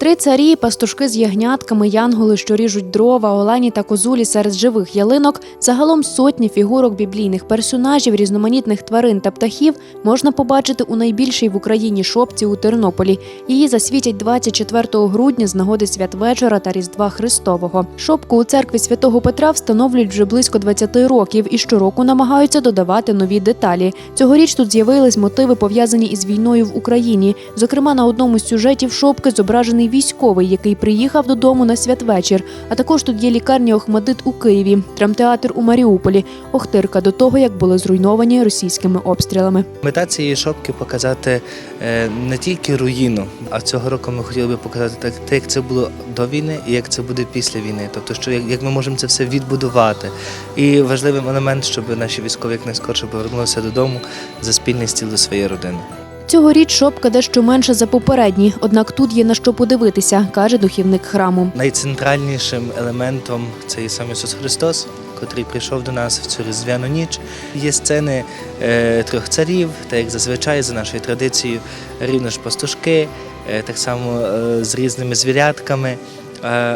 Три царі, пастушки з ягнятками, янголи, що ріжуть дрова, олені та козулі серед живих ялинок, загалом сотні фігурок біблійних персонажів, різноманітних тварин та птахів можна побачити у найбільшій в Україні шопці у Тернополі. Її засвітять 24 грудня з нагоди святвечора та Різдва Христового. Шопку у церкві святого Петра встановлюють вже близько 20 років і щороку намагаються додавати нові деталі. Цьогоріч тут з'явились мотиви, пов'язані із війною в Україні. Зокрема, на одному з сюжетів шопки зображений військовий, який приїхав додому на святвечір. А також тут є лікарня Охмадит у Києві, драмтеатр у Маріуполі, Охтирка до того, як були зруйновані російськими обстрілами. Мета цієї шопки показати е, не тільки руїну, а цього року ми хотіли би показати так, те, як це було до війни і як це буде після війни. Тобто, що як ми можемо це все відбудувати. І важливим елемент, щоб наші військові якнайскорше повернулися додому за спільний стіл до своєї родини. Цьогоріч шопка дещо менша за попередні, однак тут є на що подивитися, каже духівник храму. Найцентральнішим елементом це є сам Ісус Христос, котрий прийшов до нас в цю різдвяну ніч. Є сцени е, трьох царів, та як зазвичай за нашою традицією, рівно ж пастушки, е, так само е, з різними звірятками. Е,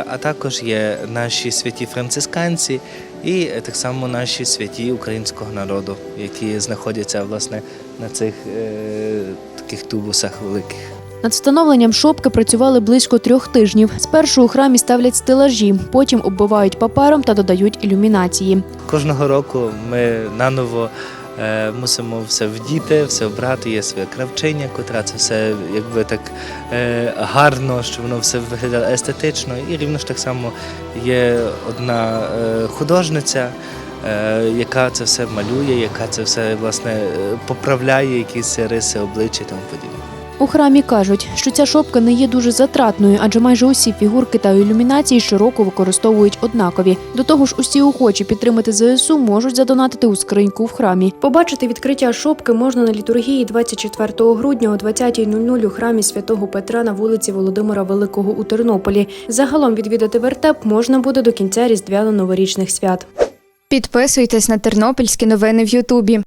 а також є наші святі францисканці і е, так само наші святі українського народу, які знаходяться власне на цих е, таких тубусах великих. Над встановленням шопки працювали близько трьох тижнів. Спершу у храмі ставлять стелажі, потім оббивають папером та додають ілюмінації. Кожного року ми наново мусимо все вдіти, все обрати. Є своя кравчиня, котра це все якби так е, гарно, що воно все виглядало естетично. І рівно ж так само є одна е, художниця. е, Яка це все малює, яка це все власне е, поправляє якісь риси обличчя і тому подібне. У храмі кажуть, що ця шопка не є дуже затратною, адже майже усі фігурки та ілюмінації щороку використовують однакові. До того ж, усі охочі підтримати ЗСУ можуть задонатити у скриньку в храмі. Побачити відкриття шопки можна на літургії 24 грудня о 20.00 у храмі святого Петра на вулиці Володимира Великого у Тернополі. Загалом відвідати вертеп можна буде до кінця різдвяно-новорічних свят. Підписуйтесь на тернопільські новини в Ютубі.